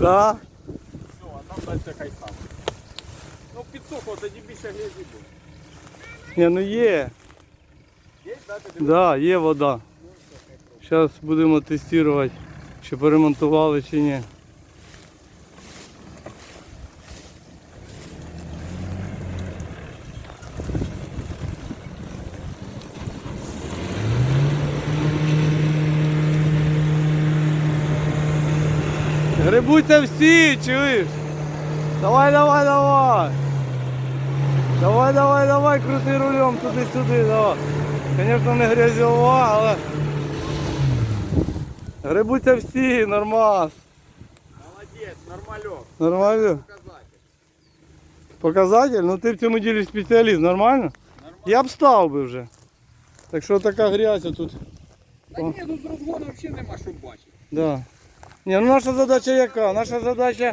Да? Все, а там дальше хай сам. Ну підсохло, тоді більше грязі буде. Ні, ну є. Є, да, Да, є вода. Зараз будемо тестувати, чи перемонтували, чи ні. Грибуйте всі, чуєш? Давай, давай, давай. Давай, давай, давай, крути рулем туди-сюди, давай. Звісно, не грязьова, але. Грибуться всі, нормас. Молодець, нормальок. Нормально? Показати. Показатель? Ну ти в цьому ділі спеціаліст, нормально? Нормально. Я б став би вже. Так що така грязь тут. Та ні, ну з розгону взагалі нема що бачити. Да. Ні, ну наша задача яка? Наша задача,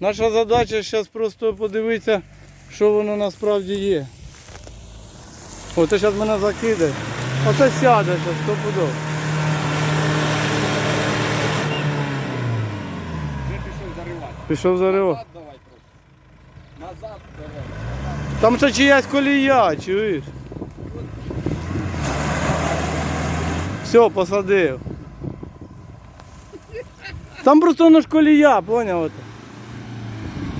наша задача зараз просто подивитися, що воно насправді є. О, ти зараз мене закиде. Оце сяде зараз, стопудов. Вже пішов заривати. Пішов заривати. Назад давай просто. Назад давай. Там ще чиясь колія, чуєш? Все, посадив. Там просто воно ж колія, поняв?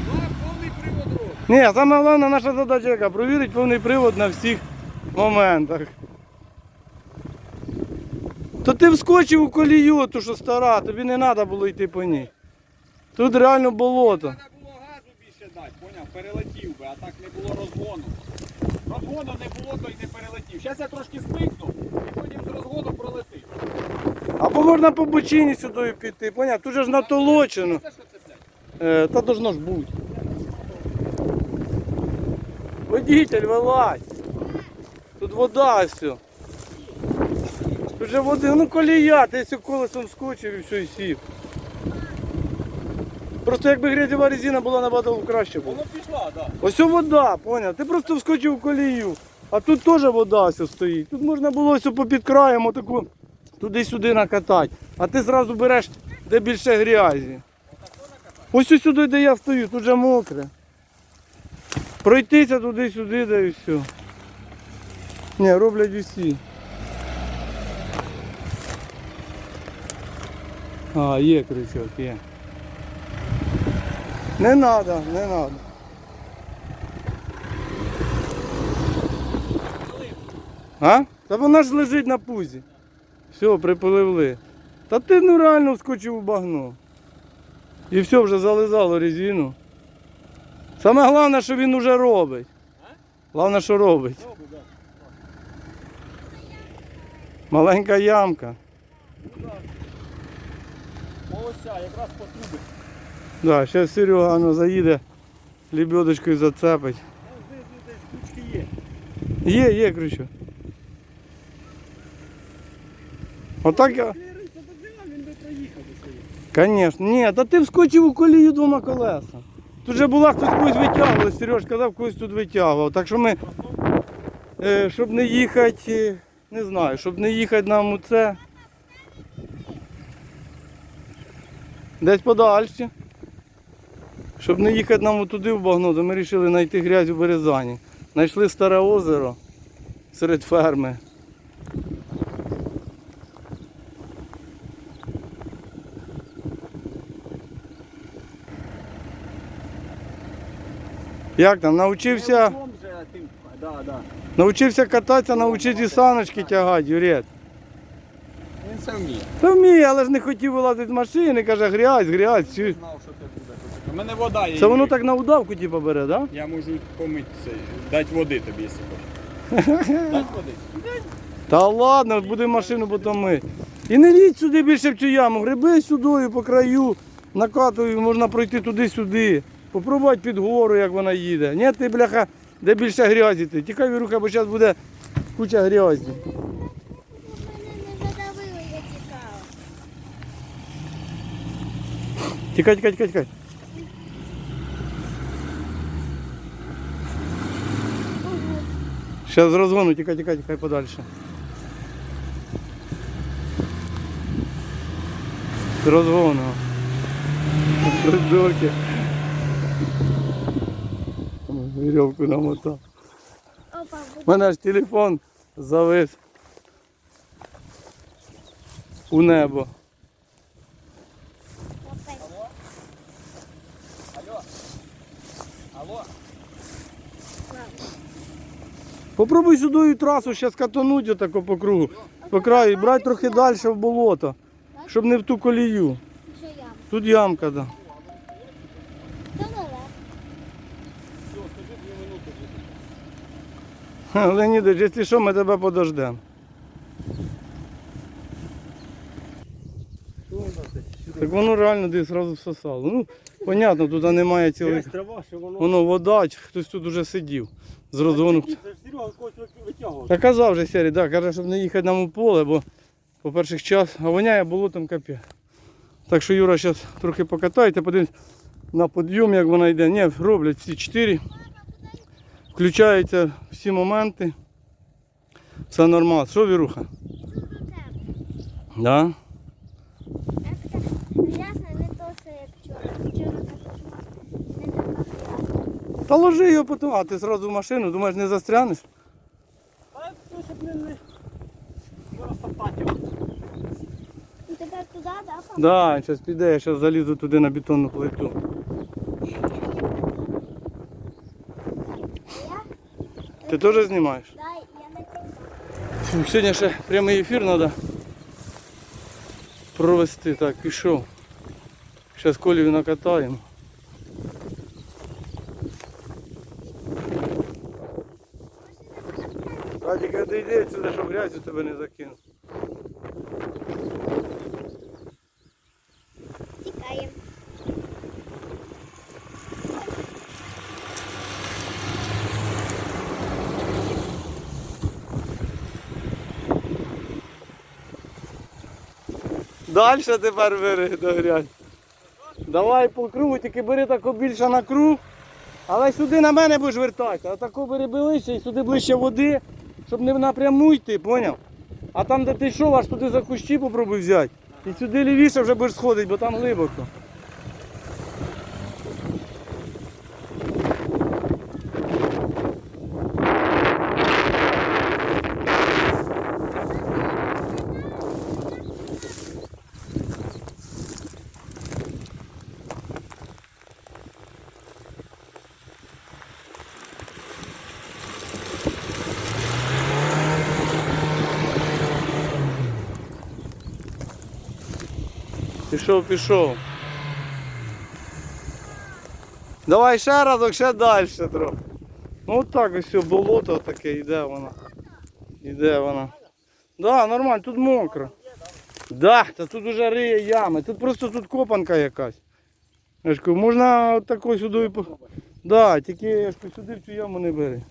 Ну, повний привод робить. Ні, саме головна наша задача яка провірити повний привод на всіх моментах. То ти вскочив у колію, ту що стара, тобі не треба було йти по ній. Тут реально болото. Треба було газу більше дати, поняв? Перелетів би, а так не було розгону. Розгону не було, то й не перелетів. Зараз я трошки спикну і потім з розгону пролетив. Або можна по бочині сюди піти, поняв? Тут же ж натолочено. Е, та должно ж бути. Водитель, вилазь. Тут вода все. Тут же води, ну колія, ти все колесом скочив і все і сів. Просто якби грязєва резина була набагато краще було. Воно пішла, так. Ось вода, поняв? Ти просто вскочив в колію. А тут теж вода все стоїть. Тут можна було все попід краєм отаку туди-сюди накатати. А ти зразу береш, де більше грязі. Ось ось сюди, де я стою, тут же мокре. Пройтися туди-сюди, де і все. Ні, роблять усі. А, є крючок, є. Не треба, не треба. А? Та вона ж лежить на пузі. Все, припливли. Та ти ну реально вскочив у багно. І все, вже зализало резину. Саме головне, що він уже робить. Головне, що робить. Маленька ямка. Молодця, якраз по трубі. Да, зараз Серега ну, заїде, лебедочкою зацепить. Є. Є, є крючок. Отак я. Кліриться до діла, він би проїхав до своєї. Звісно. Ні, та ти вскочив у колію двома колесами. Тут же була хтось когось витягував, Сереж казав, когось тут витягував. Так що ми, е, щоб не їхати, е, не знаю, щоб не їхати нам у це. Десь подальше. Щоб не їхати нам туди в багно, то ми вирішили знайти грязь у Березані. Знайшли старе озеро серед ферми. Як там, навчився, навчився кататися, навчити саночки тягати, Юрець. Він це вміє. Та вміє, але ж не хотів вилазити з машини, каже, грязь, грязь. Я знав, що це буде. У мене вода є. Це воно так на удавку типу, бере, так? Да? Я можу помити це, дати води тобі, якщо хочеш. Дати води? Та ладно, буде машину потім мити. І не лізь сюди більше в цю яму, гриби сюди по краю, накатую, можна пройти туди-сюди. Попробувати під гору, як вона їде. Ні, ти, бляха, де більше грязі ти. Тікай, Віруха, бо зараз буде куча грязі. Тікай, тікай, тікай, тікай. Зараз розгону, тікай, тікай, тікай подальше. З розгону. Я Дурки. Вірьовку намотав. У мене ж телефон завис у небо. Опять. Алло. Алло. Попробуй сюди трасу зараз катануть отако по кругу. По краю, і брати трохи далі в болото, щоб не в ту колію. Тут ямка, да. Та далеко. Ха, Леонідович, якщо що, ми тебе подождемо. Так воно реально десь одразу всосало. Ну, понятно, тут немає цілих. трава, що воно. Воно вода, чи хтось тут уже сидів з розгону. Це ж Серега когось витягував. Та казав вже Сері, да, каже, щоб не їхати нам у поле, бо по перших час, а воняє болотом капець. Так що Юра зараз трохи покатається, подивимось на подйом, як вона йде. Ні, роблять всі чотири. Включаються всі моменти. Все нормально. Що, Віруха? Да? Як не то, що як вчора. Вчора не така. Та ложи його потім. А ти одразу в машину, думаєш, не застрянеш? А це щоб не не розтоптати його. Тепер туди, да? Да, зараз піде, я зараз залізу туди на бетонну плиту. Ти теж знімаєш? Дай, я не тримаю. Фу, Сьогодні ще прямий ефір треба провести. Так, пішов. Зараз колію накатаємо. Радік, а ти йди сюди, щоб грязь у тебе не закинув. Далі тепер бери до грязь. Давай по кругу, тільки бери тако більше на круг. Але сюди на мене будеш вертатися. А тако бери ближче і сюди ближче води, щоб не напряму йти, поняв? А там, де ти йшов, аж туди за кущі попробуй взяти. І сюди лівіше вже будеш сходити, бо там глибоко. Пішов, пішов. Давай ще разок, ще далі трохи. Ну от так ось все, болото таке, йде вона. Йде вона. Да, нормально, тут мокро. Да, та тут уже риє ями. Тут просто тут копанка якась. Я ж кажу, можна от такою сюди. і по- Да, тільки я ж кажу, сюди в цю яму не бери.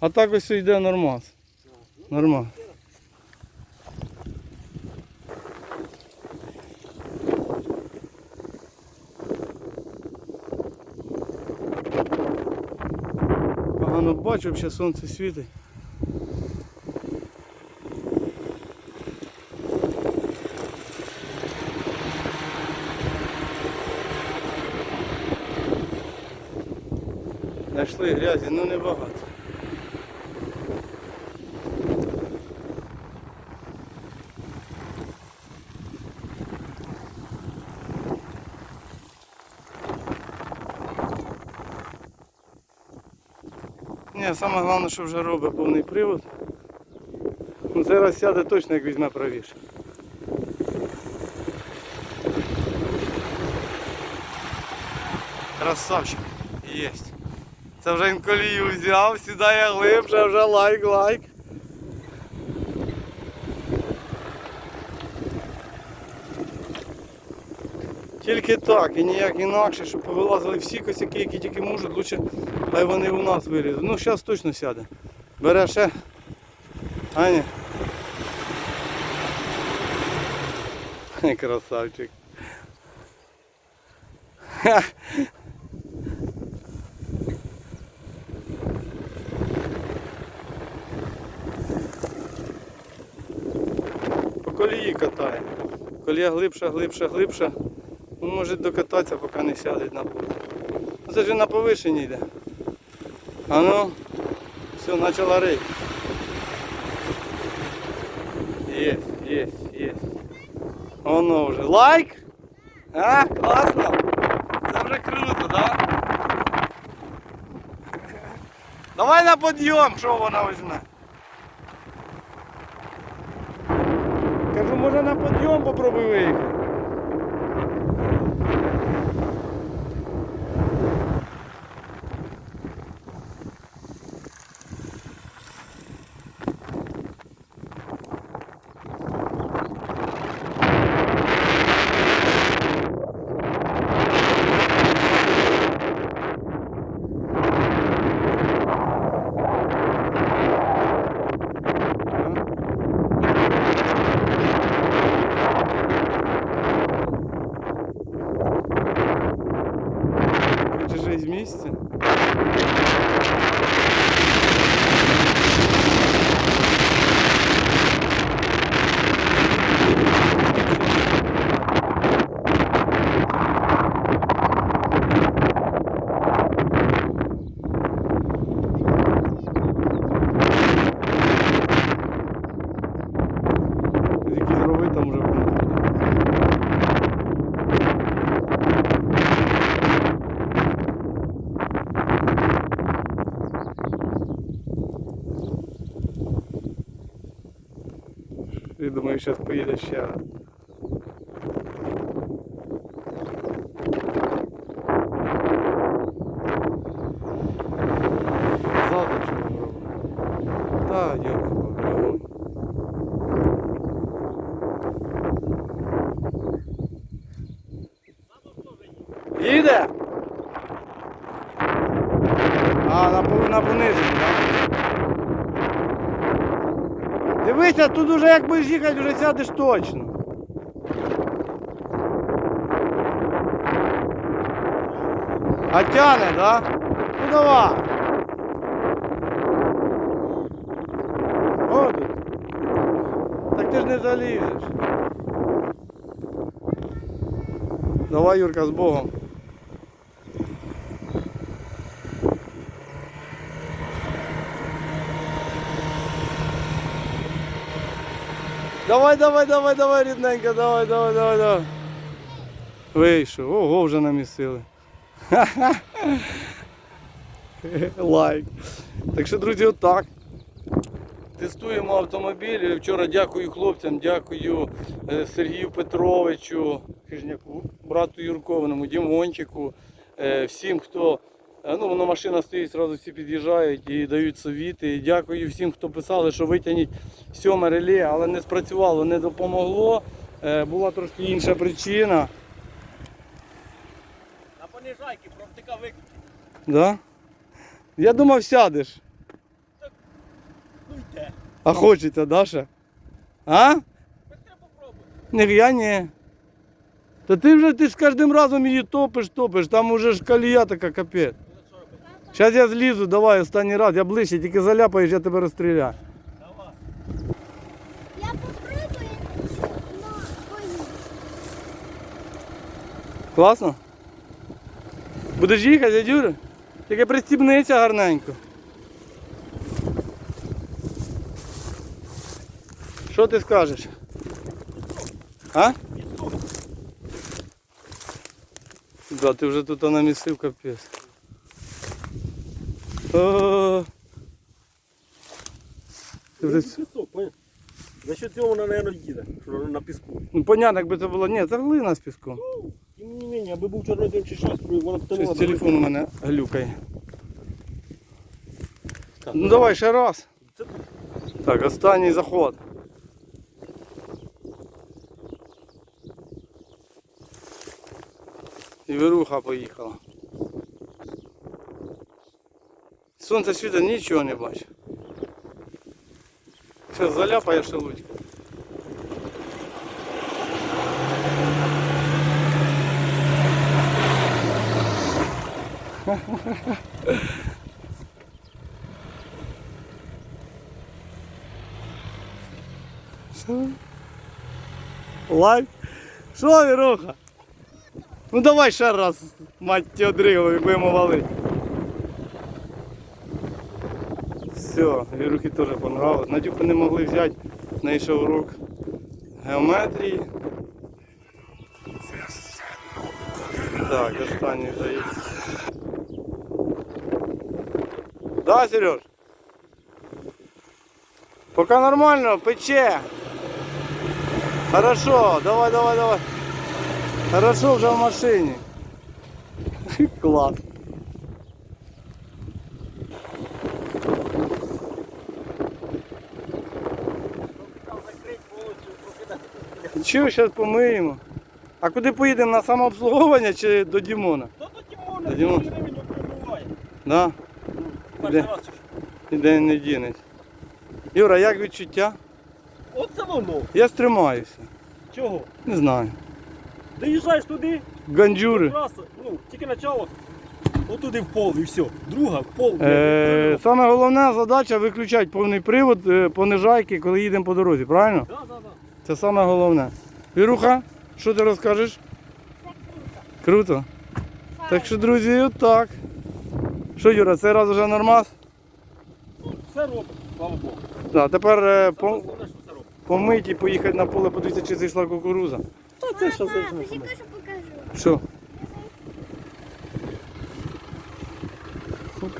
А так ось йде нормас. Нормально. Погано бачу, ще сонце світить. Знайшли грязі, ну небагато. Саме головне, що вже робить повний привод. Зараз сяде точно, як візьме правіше. Красавчик. Єсть. Це вже він колію взяв, сідає глибше, вже лайк, лайк. Тільки так і ніяк інакше, щоб повилазили всі косяки, які тільки можуть, лучше хай вони у нас вилізуть. Ну зараз точно сяде. Бере ще. Аня. Красавчик. Ха. По колії катає. Колія глибша, глибша, глибша. Ну, може докататися, поки не сядуть на. Ну, Це ж на повишенні йде. А ну, все, начало рити. Есть, есть, есть. Оно уже. Лайк? А, классно? Це вже круто, да? Давай на подъем, що вона візьме. Зараз поїде ще раз. Робить? Та, Дивися, тут уже як будеш їхати, вже сядеш точно. А тяне, да? Ну давай. От. Так ти ж не залізеш. Давай, Юрка, з Богом. Давай, давай, давай, давай, рідненька, давай, давай, давай, давай. Вийшов, ого, вже намісили. Лайк. Так що, друзі, отак. Тестуємо автомобіль. Вчора дякую хлопцям, дякую е, Сергію Петровичу, Хижняку, брату Юркованому, Дімончику, е, всім, хто. Е, Ну, воно машина стоїть, одразу всі під'їжджають і дають совіти. І дякую всім, хто писали, що витягніть сьоме реле, але не спрацювало, не допомогло. Е, Була трошки інша причина. На понижайки, провтика виклик. Да? Я думав, сядеш. Ну йде. А хочеться, Даша? А? Так. Ні, я ні. Та ти вже ти ж кожним разом її топиш, топиш, там уже ж колія така капець. Зараз я злізу, давай останній раз, я ближче, тільки заляпаєш, я тебе розстріляю. Я попробую на поїзд. Класно? Будеш їхати, дядюра? Тільки пристібнися гарненько. Що ти скажеш? А? Да, ти вже тут намісив капець. О, Ти вже... с- Пісок, поняв? За що цього вона, мабуть, їде, що вона на піску. Ну, понятно, якби це було. Ні, це глина з піском. Тим не менше, аби був чорнозем чи щось, вона б Щось телефон у мене глюкає. Ну давай ще раз. Це- Так, останній заход. І вируха поїхала. Сонце світить, нічого не бачу. Зараз заляпає шелудько. Що? Лайк? Що, Віруха? Ну давай ще раз, мать ті дригли, будемо валити. Все, Вірухі теж понравилось. Надюку не могли взяти, в неї ще урок геометрії. Так, останній заїзд. Да, Сереж? Пока нормально, пече. Хорошо, давай, давай, давай. Хорошо вже в машині. Клас. Чого, зараз помиємо. А куди поїдемо? На самообслуговування чи до Дімона? Та до Дімона, До Дімона. 2 гривень прибуває. Да? Перший раз? Ніде не дінеться. Юра, як відчуття? Оце воно. Я стримаюся. Чого? Не знаю. Доїжджаєш туди, Ганджури. ну, тільки начало, отуди в пол і все. Друга в пол. Е, саме головна задача виключати повний привод, е, понижайки, коли їдемо по дорозі, правильно? Да, да, да. Це саме головне. Віруха, що ти розкажеш? Це круто. Круто. Так що, друзі, отак. Що, Юра, цей раз вже нормас? Все робить, слава Богу. Да, тепер е, Саме по, основне, що все робить. помить і поїхати на поле, подивитися, чи зайшла кукуруза. Та це що Мама, за почекай, що покажу. Що?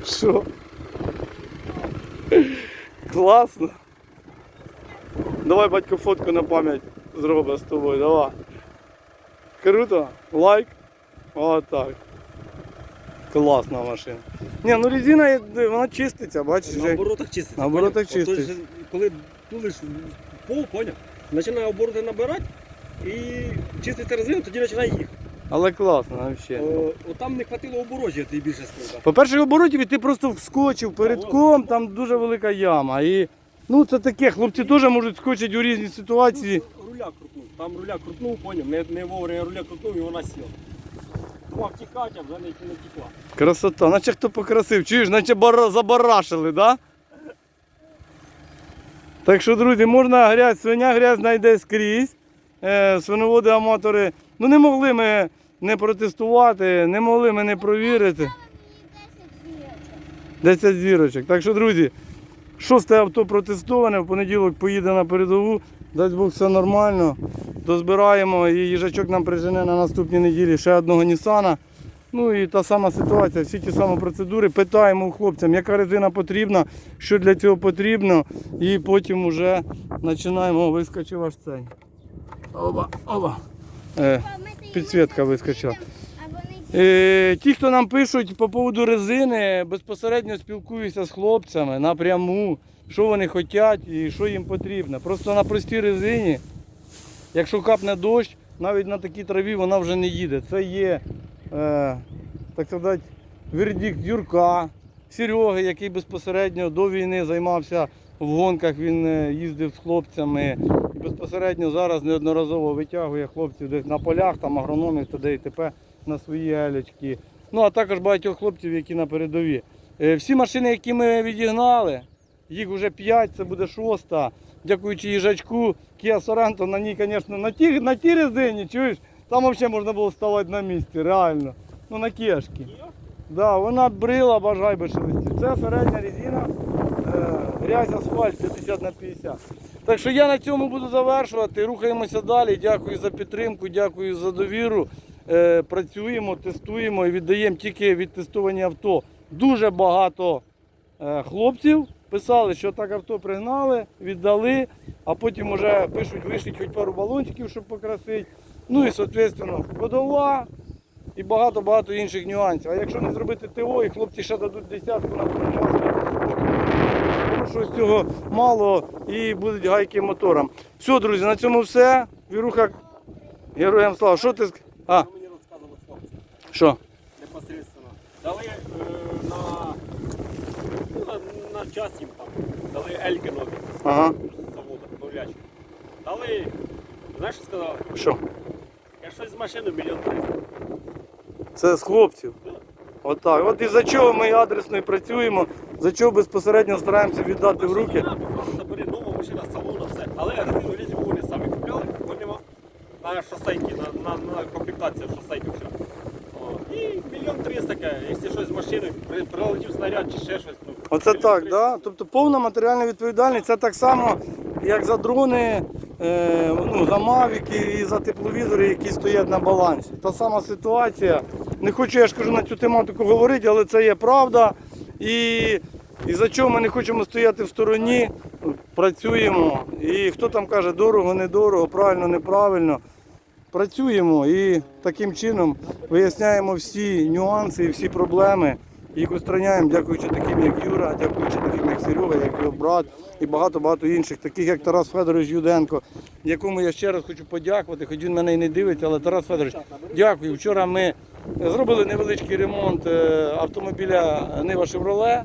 Що? Класно. Давай, батько, фотку на пам'ять зробимо з тобою, давай. Круто? Лайк? Отак. Класна машина. Ні, ну резина, вона чиститься, бачиш. На оборотах чиститься. На оборотах поняв? Чиститься. ж, Коли тулиш пол, поняв, починає обороти набирати і чиститься резину, тоді починає їхати. Але класно, взагалі. О, там не хватило я тобі більше сказав. По перших оборотів ти просто вскочив передком, там дуже велика яма. І ну це таке, хлопці теж можуть скочити у різні ситуації. Ну, руля крутнув. Там руля крутнув, поняв, не, не вовремя руля крутнув і вона сіла. Мав тікати, а вже не, тікла. Красота, наче хто покрасив, чуєш, наче бара, забарашили, да? Так що, друзі, можна грязь, свиня грязь знайде скрізь. Е, свиноводи аматори. Ну не могли ми не протестувати, не могли ми не провірити. Мені 10 зірочок. 10 зірочок. Так що, друзі, шосте авто протестоване, в понеділок поїде на передову. Дасть Бог все нормально. Дозбираємо і їжачок нам прижене на наступній неділі ще одного Нісана. Ну і та сама ситуація, всі ті самі процедури. Питаємо у хлопцям, яка резина потрібна, що для цього потрібно. І потім вже починаємо вискочив аж цей. Оба, оба. Е, Підсвітка вискочила. Е, ті, хто нам пишуть по поводу резини, безпосередньо спілкуюся з хлопцями напряму, що вони хочуть і що їм потрібно. Просто на простій резині, якщо капне дощ, навіть на такій траві вона вже не їде. Це є, е, так сказати, вердикт Юрка, Сереги, який безпосередньо до війни займався в гонках, він е, їздив з хлопцями. І безпосередньо зараз неодноразово витягує хлопців десь на полях, там агрономів туди і т.п. на свої гелячки. Ну а також багатьох хлопців, які на передові. Е, Всі машини, які ми відігнали, їх вже 5, це буде шоста. Дякуючи їжачку, Kia Sorento, на ній, звісно, на тій, на тій резині, чуєш, там взагалі можна було ставати на місці, реально. Ну на кешки. Да, вона брила, бажай би шелестів. Це середня резина, е, грязь асфальт 50 на 50. Так що я на цьому буду завершувати. Рухаємося далі. Дякую за підтримку, дякую за довіру. Е, працюємо, тестуємо і віддаємо тільки відтестовані авто. Дуже багато е, хлопців писали, що так авто пригнали, віддали, а потім вже пишуть, вишліть хоч пару балончиків, щоб покрасити. Ну і, соответственно, ходова, і багато-багато інших нюансів. А якщо не зробити ТО, і хлопці ще дадуть десятку на тому що з цього мало і будуть гайки мотором. Все, друзі, на цьому все. Віруха, героям слава. Що ти А, Що мені розказували хлопці? що? Непосредственно. Дали е, на, ну, на, час їм там, дали ельки нові Ага. з заводу, новлячки. Дали, знаєш, що сказали? Що? Я щось з машини мільйон триста. Це з хлопців. Отак. От і за чого ми адресно і працюємо, за чого безпосередньо стараємося віддати в руки. Просто забери, нова машина, салона, все. Але резину лізі вони самі купляли, бо нема. На шосейки, на, на, на комплектацію шосейки все. мільйон триста, якщо щось з машини, при- прилетів снаряд чи ще щось. Оце так, да? Тобто повна матеріальна відповідальність це так само, як за дрони, е, ну, за мавіки і за тепловізори, які стоять на балансі. Та сама ситуація. Не хочу, я ж кажу, на цю тематику говорити, але це є правда. І, і за чого ми не хочемо стояти в стороні, працюємо. І хто там каже, дорого, недорого, правильно, неправильно. Працюємо і таким чином виясняємо всі нюанси і всі проблеми. Їх устраняємо, дякуючи таким, як Юра, дякуючи таким, як Серега, як його брат і багато-багато інших, таких як Тарас Федорович Юденко, якому я ще раз хочу подякувати, хоч він мене і не дивиться, але Тарас Федорович, дякую. Вчора ми зробили невеличкий ремонт е, автомобіля Нива Шевроле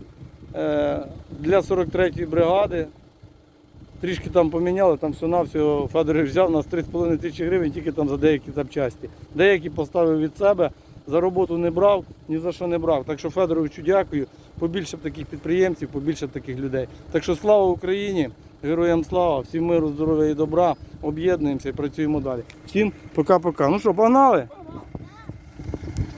е, для 43-ї бригади. Трішки там поміняли, там все навсього Федорович взяв нас 3,5 тисячі гривень тільки там за деякі запчасті. Деякі поставив від себе, за роботу не брав, ні за що не брав. Так що Федоровичу дякую. Побільше б таких підприємців, побільше б таких людей. Так що слава Україні, героям слава, всім миру, здоров'я і добра. Об'єднуємося і працюємо далі. Всім пока-пока. Ну що, погнали?